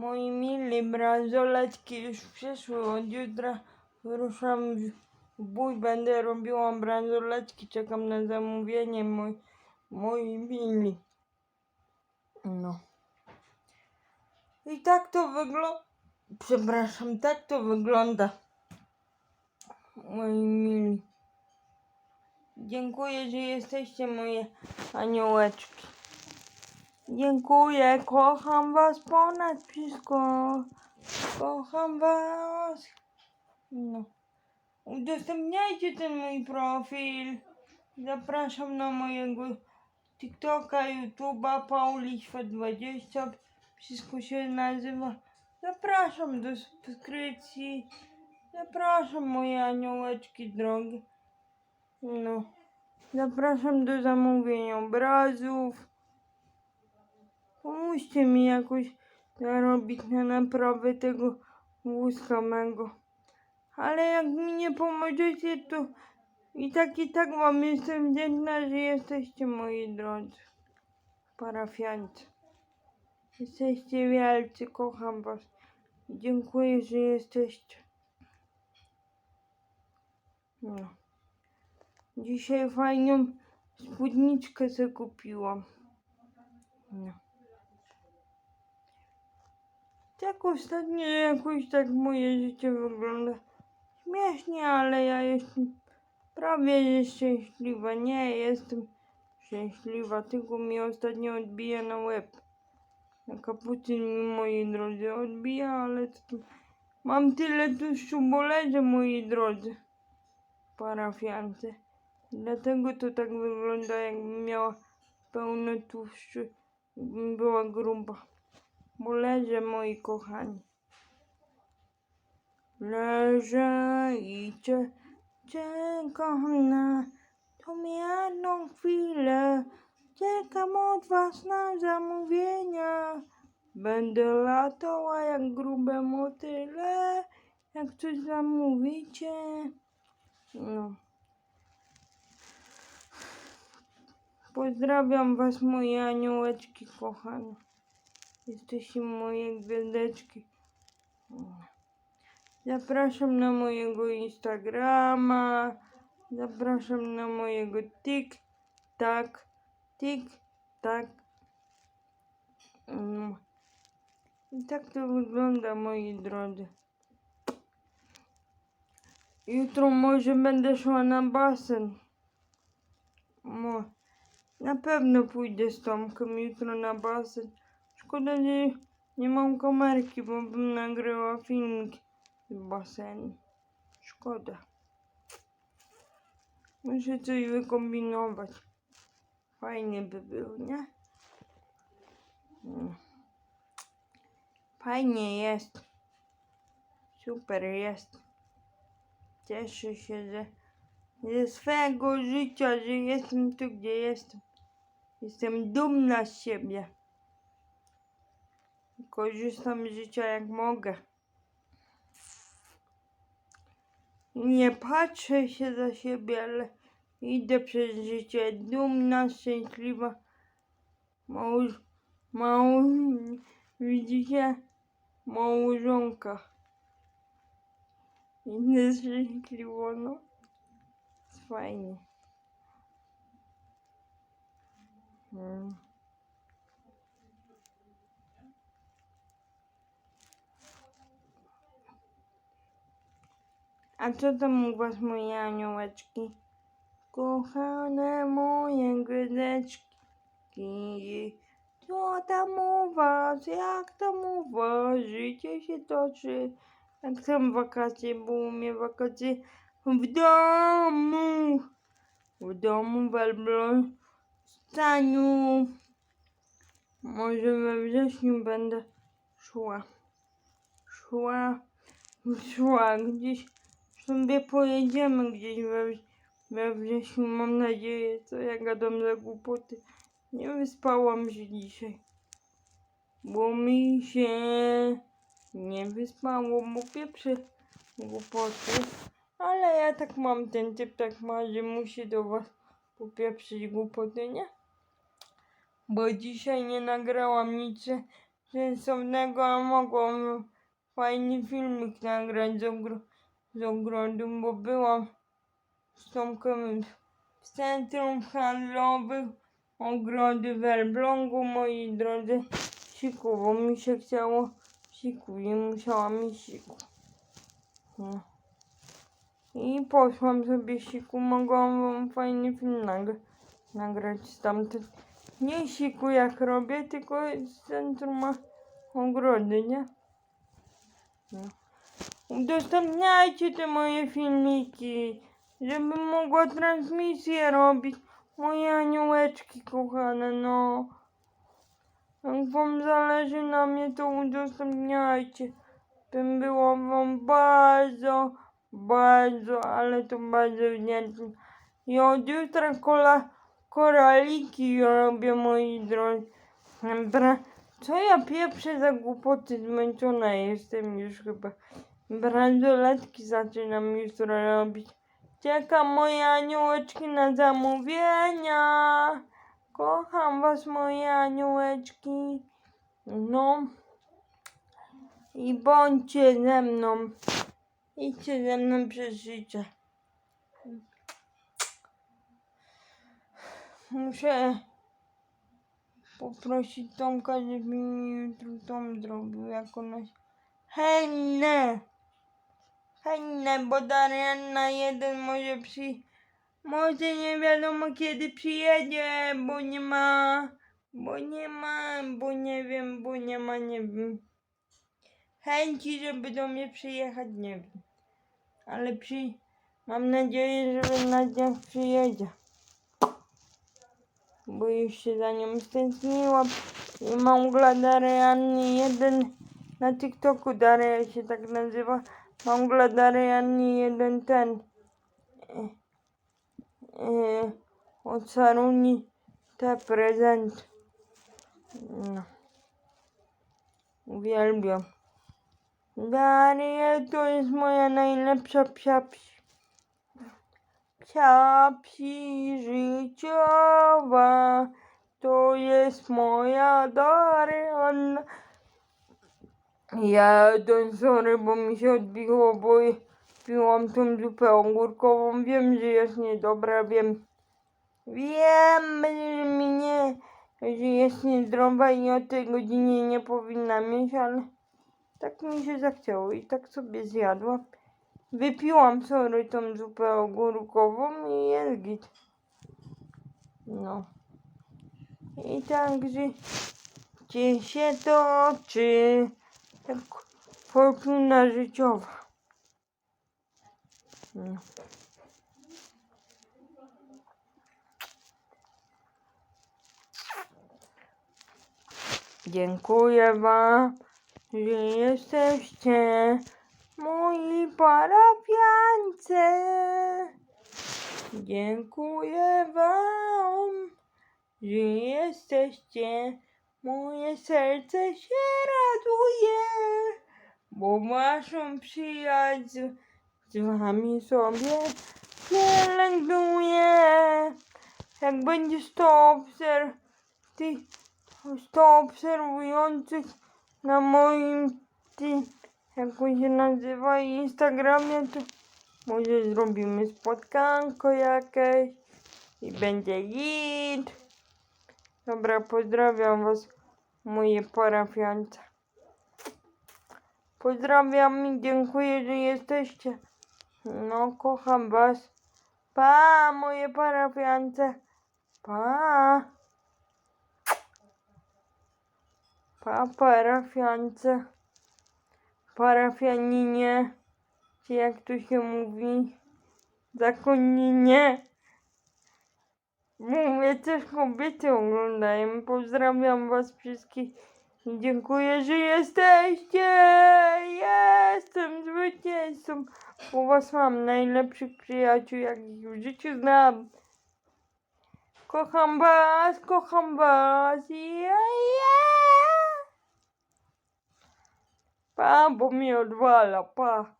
Moi mili bransoletki już przyszły. Od jutra ruszam w bój. Będę robiła bransoletki. Czekam na zamówienie, moi, moi mili. No. I tak to wygląda. Przepraszam, tak to wygląda. Moi mili. Dziękuję, że jesteście moje aniołeczki. Dziękuję, kocham was ponad wszystko. Kocham was. No. Udostępniajcie ten mój profil. Zapraszam na mojego TikToka, YouTube'a, Pauliśwa20. Wszystko się nazywa. Zapraszam do subskrypcji. Zapraszam moje aniołeczki drogie. No. Zapraszam do zamówienia obrazów. Pomóżcie mi jakoś zarobić na naprawę tego wózka mego. Ale jak mi nie pomożecie, to i tak i tak wam jestem wdzięczna, że jesteście moi drodzy parafianci. Jesteście wielcy, kocham was. Dziękuję, że jesteście. No. Dzisiaj fajną spódniczkę sobie kupiłam. No. Tak ostatnio jakoś tak moje życie wygląda śmiesznie, ale ja jestem prawie szczęśliwa. Nie jestem szczęśliwa, tylko mi ostatnio odbija na łeb. Na kapucyn mi moi drodzy odbija, ale mam tyle tłuszczu boleży moi drodzy parafiance. Dlatego to tak wygląda jakbym miała pełno tłuszczu, była gruba. Bo leżę moi kochani. Leżę i cze, czekam na tą jedną chwilę. Czekam od was na zamówienia. Będę latała jak grube motyle. Jak coś zamówicie. No. Pozdrawiam was moje aniołeczki kochane. Jesteście moje gwiazdeczki. Zapraszam na mojego Instagrama. Zapraszam na mojego tik tak tik tak. Mm. I tak to wygląda moi drodzy. Jutro może będę szła na basen. Mo. Na pewno pójdę z Tomkiem jutro na basen. Szkoda, że nie mam kamerki, bo bym nagrała filmik z basenu. Szkoda. Muszę coś wykombinować. Fajnie by było, nie? Mm. Fajnie jest. Super jest. Cieszę się, że ze swego życia, że jestem tu, gdzie jestem. Jestem dumna z siebie. Korzystam z życia jak mogę. Nie patrzę się za siebie, ale idę przez życie dumna, szczęśliwa. Małż, małż, widzicie? Małżonka. Idę szczęśliwo, no. Fajnie. Mm. A co tam u was moje aniołeczki? Kochane moje gwiazdeczki. Co tam u was? Jak tam u was? Życie się toczy. Jak tam wakacje, bo u mnie wakacje w domu. W domu w Elbląstaniu. Może we wrześniu będę szła. Szła. Szła gdzieś sobie pojedziemy gdzieś we, we wrześniu, mam nadzieję, co ja gadam za głupoty. Nie wyspałam się dzisiaj, bo mi się nie wyspało, bo pieprzę głupoty. Ale ja tak mam, ten typ tak ma, że musi do was popieprzyć głupoty, nie? Bo dzisiaj nie nagrałam nic sensownego, a mogłam fajny filmik nagrać z, ogro- z ogrodu, bo byłam z Tomkiem w centrum handlowym ogrody w Elblągu, moi drodzy, siku, bo mi się chciało siku i musiałam iść siku. No. I poszłam sobie siku, mogłam wam fajny film nag- nagrać stamtąd. Nie siku jak robię, tylko z centrum ogrody, nie? No. Udostępniajcie te moje filmiki, żebym mogła transmisję robić. Moje aniołeczki kochane, no. Jak wam zależy na mnie, to udostępniajcie. Bym było wam bardzo, bardzo, ale to bardzo wdzięczna. I od jutra kola, koraliki robię, moi drodzy. Co ja pieprzę za głupoty, zmęczona jestem już chyba. Bransoletki zaczynam jutro robić. Czekam moje aniołeczki na zamówienia. Kocham was moje aniołeczki. No. I bądźcie ze mną. Idźcie ze mną przez życie. Muszę poprosić Tomka, żeby mi jutro dom zrobił, jak ona się... Henne! Henne, bo Darianna jeden może przy... Może nie wiadomo kiedy przyjedzie, bo nie ma... Bo nie ma, bo nie wiem, bo nie ma, nie wiem. Chęci, żeby do mnie przyjechać, nie wiem. Ale przy... Mam nadzieję, że na dniach przyjedzie. Bo już się za nią stęskniłam. I mam Darianny jeden na TikToku Daria się tak nazywa. Mam Darianny jeden ten. E, e, od te prezent. No. Uwielbiam. Daria to jest moja najlepsza psia psi. Psia psi życiowa. To jest moja Darianna. Ja ten sorry, bo mi się odbiło, bo piłam tą zupę ogórkową. Wiem, że jest niedobra, wiem. Wiem, że mi nie, że jest niezdrowa i o tej godzinie nie powinna mieć, ale tak mi się zachciało i tak sobie zjadłam. Wypiłam sorry tą zupę ogórkową i jest git. No. I także gdzie się toczy jak fortuna życiowa. Dziękuję Wam, że jesteście moi parafiance. Dziękuję Wam, że jesteście. Moje serce się raduje, bo waszą przyjaźń z wami sobie pielęgnuję. Jak będzie 100 obserw tych 100 obserwujących na moim tym, jak się nazywa, Instagramie, to może zrobimy spotkanko jakieś i będzie git. Dobra, pozdrawiam was, moje parafiance. Pozdrawiam i dziękuję, że jesteście. No, kocham was. Pa, moje parafiance. Pa. Pa, parafiance. Parafianinie. Czy jak tu się mówi? Zakonninie. Mówię, też kobiety oglądają. Pozdrawiam was wszystkich. Dziękuję, że jesteście. Jestem zwycięzcą. Bo was mam najlepszych przyjaciół, jakich w życiu znam. Kocham was, kocham was. Ja, ja. Pa, bo mi odwala, pa.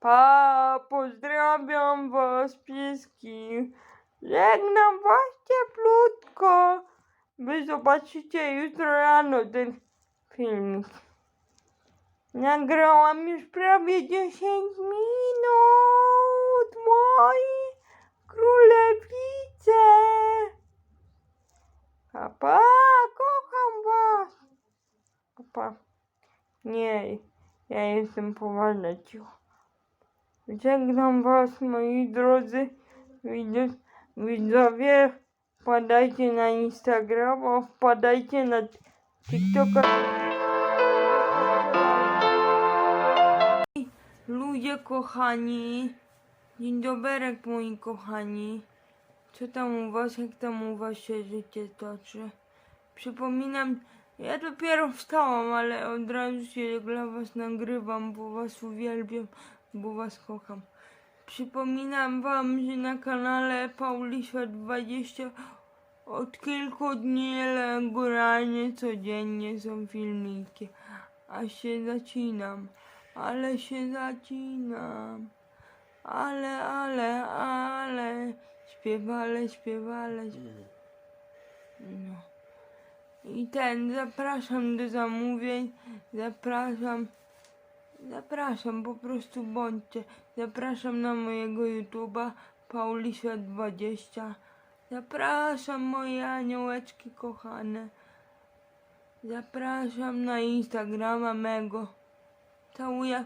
Pa, pozdrawiam was wszystkich. Żegnam was cieplutko. wy zobaczycie jutro rano ten filmik. Nagrałam już prawie 10 minut, moi królewice. Papa, kocham was. Papa. Nie, ja jestem poważna cicho. Żegnam was, moi drodzy widz- widzowie. Wpadajcie na Instagrama, wpadajcie na TikToka. Ludzie kochani, dzień doberek moi kochani. Co tam u was, jak tam u was się życie toczy? Przypominam, ja dopiero wstałam, ale od razu się dla was nagrywam, bo was uwielbiam, bo was kocham. Przypominam wam, że na kanale Paulisza 20 od kilku dni regularnie codziennie są filmiki. A się zacinam, ale się zacinam. Ale, ale, ale, śpiewale, śpiewale. No. I ten, zapraszam do zamówień, zapraszam, zapraszam, po prostu bądźcie. Zapraszam na mojego YouTube'a, Paulisza20. Zapraszam moje aniołeczki kochane. Zapraszam na Instagrama mego. Całuję.